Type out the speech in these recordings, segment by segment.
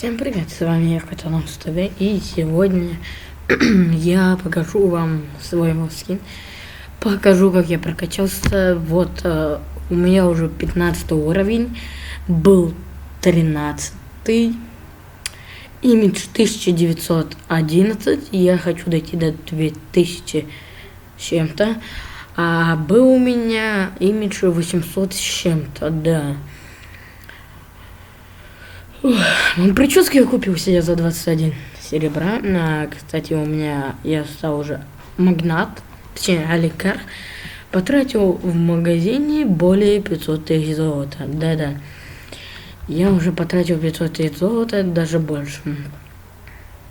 Всем привет, с вами я Катанов ТВ и сегодня я покажу вам свой скин. Покажу, как я прокачался. Вот э, у меня уже 15 уровень, был 13 имидж 1911, я хочу дойти до 2000 чем-то. А был у меня имидж 800 с чем-то, да. Ну, прически я купил себе за 21 серебра. А, кстати, у меня я стал уже магнат, точнее, олигарх. Потратил в магазине более 500 тысяч золота. Да-да. Я уже потратил 500 тысяч золота, даже больше.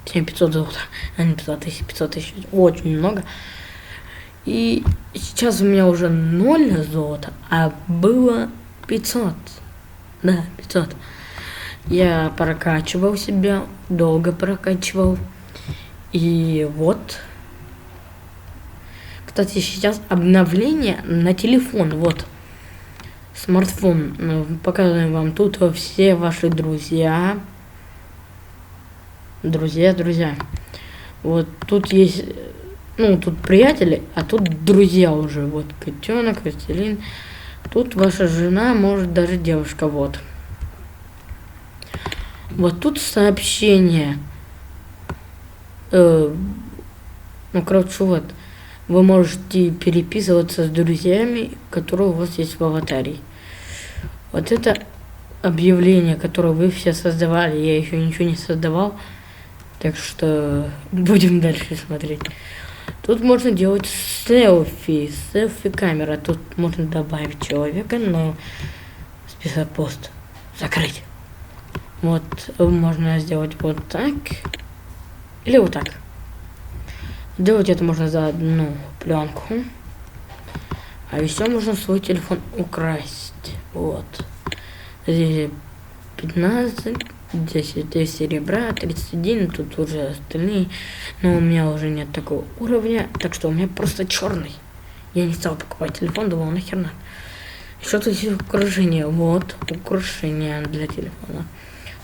Чем 500 золота, а не 500 тысяч, 500 тысяч. Очень много. И сейчас у меня уже 0 золота, а было 500. Да, 500. Я прокачивал себя, долго прокачивал. И вот. Кстати, сейчас обновление на телефон. Вот. Смартфон. Ну, показываем вам тут все ваши друзья. Друзья, друзья. Вот тут есть, ну, тут приятели, а тут друзья уже. Вот котенок, Василин. Тут ваша жена, может даже девушка, вот. Вот тут сообщение. Э, ну, короче, вот. Вы можете переписываться с друзьями, которые у вас есть в аватаре. Вот это объявление, которое вы все создавали. Я еще ничего не создавал. Так что будем дальше смотреть. Тут можно делать селфи, селфи-камера. Тут можно добавить человека, но список пост закрыть. Вот можно сделать вот так. Или вот так. Делать это можно за одну пленку. А еще можно свой телефон украсть. Вот. Здесь 15, 10 здесь серебра, 31, тут уже остальные. Но у меня уже нет такого уровня, так что у меня просто черный. Я не стал покупать телефон, думал, нахер надо. Еще тут есть украшение. Вот, украшение для телефона.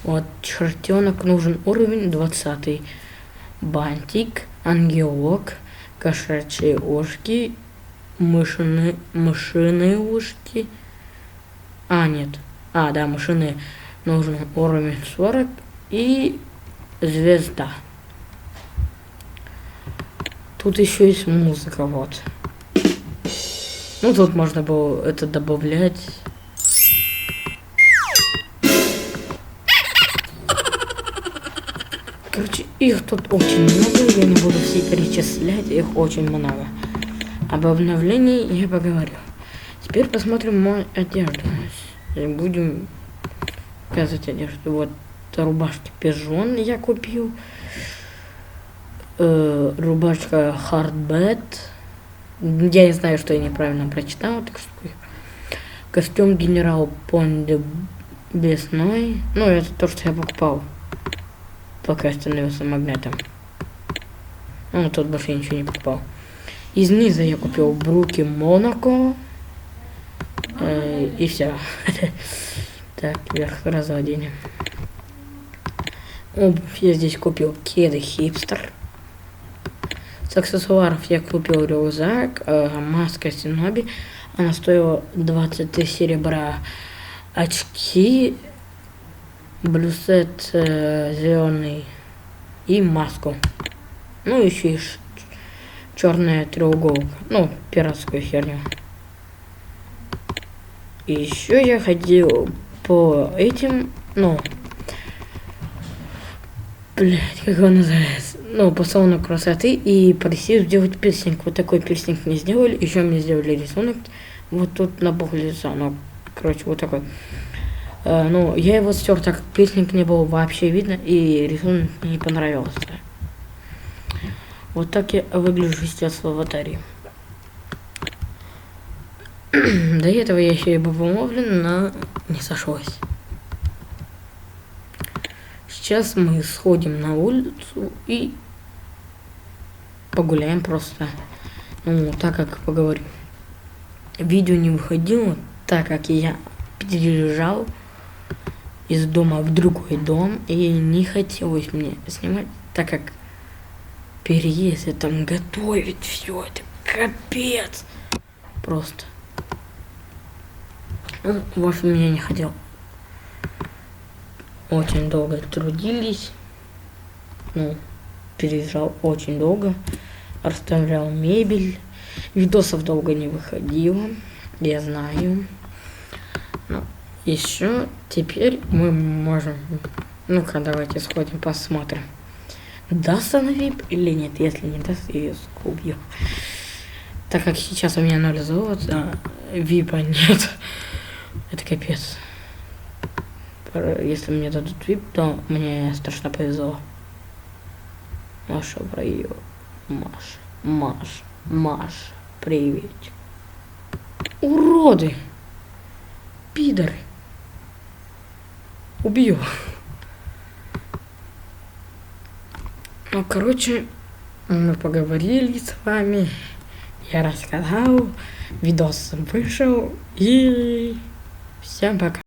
Вот, чертенок нужен уровень 20. Бантик, ангелок, кошачьи ушки, мышиные, мышиные ушки. А, нет. А, да, мышиные. Нужен уровень 40 и звезда. Тут еще есть музыка, вот. Ну, тут можно было это добавлять. Короче, их тут очень много, я не буду все перечислять, их очень много. Об обновлении я поговорю. Теперь посмотрим мою одежду. Будем показывать одежду. Вот рубашки пижон я купил. Э, рубашка Hardbed. Я не знаю, что я неправильно прочитал, так что костюм генерал Понде Бесной. Ну, это то, что я покупал пока становился магнатом. Ну, тут больше ничего не покупал. Из низа я купил бруки Монако. Э, и все. так, вверх разводение. Обувь я здесь купил кеды хипстер. С аксессуаров я купил рюкзак, э, маска Синоби. Она стоила 20 серебра. Очки блюсет э, зеленый и маску. Ну, еще и черная треуголка. Ну, пиратскую херню. Еще я ходил по этим, ну, блять, как его называется, ну, по салону красоты и просил сделать пирсинг. Вот такой пирсинг мне сделали, еще мне сделали рисунок. Вот тут на бог лица, ну, короче, вот такой. Э, ну, я его стер, так как песник не было вообще видно, и рисунок не понравился. Вот так я выгляжу сейчас в аватаре. До этого я еще и был помолвлен, но не сошлось. Сейчас мы сходим на улицу и погуляем просто. Ну, так как поговорим. Видео не выходило, так как я переезжал из дома в другой дом, и не хотелось мне снимать, так как переезд, и там готовить все, это капец. Просто. Ну, в общем, я не хотел. Очень долго трудились. Ну, переезжал очень долго. Расставлял мебель. Видосов долго не выходило. Я знаю. Еще теперь мы можем... Ну-ка, давайте сходим, посмотрим. Даст она вип или нет? Если не даст, я ее убью. Так как сейчас у меня 0 золота, випа нет. Это капец. Если мне дадут вип, то мне страшно повезло. Маша, привет. Маша, Маша, Маша, привет. Уроды! Пидоры! Убью. Ну, короче, мы поговорили с вами. Я рассказал, видос вышел и всем пока.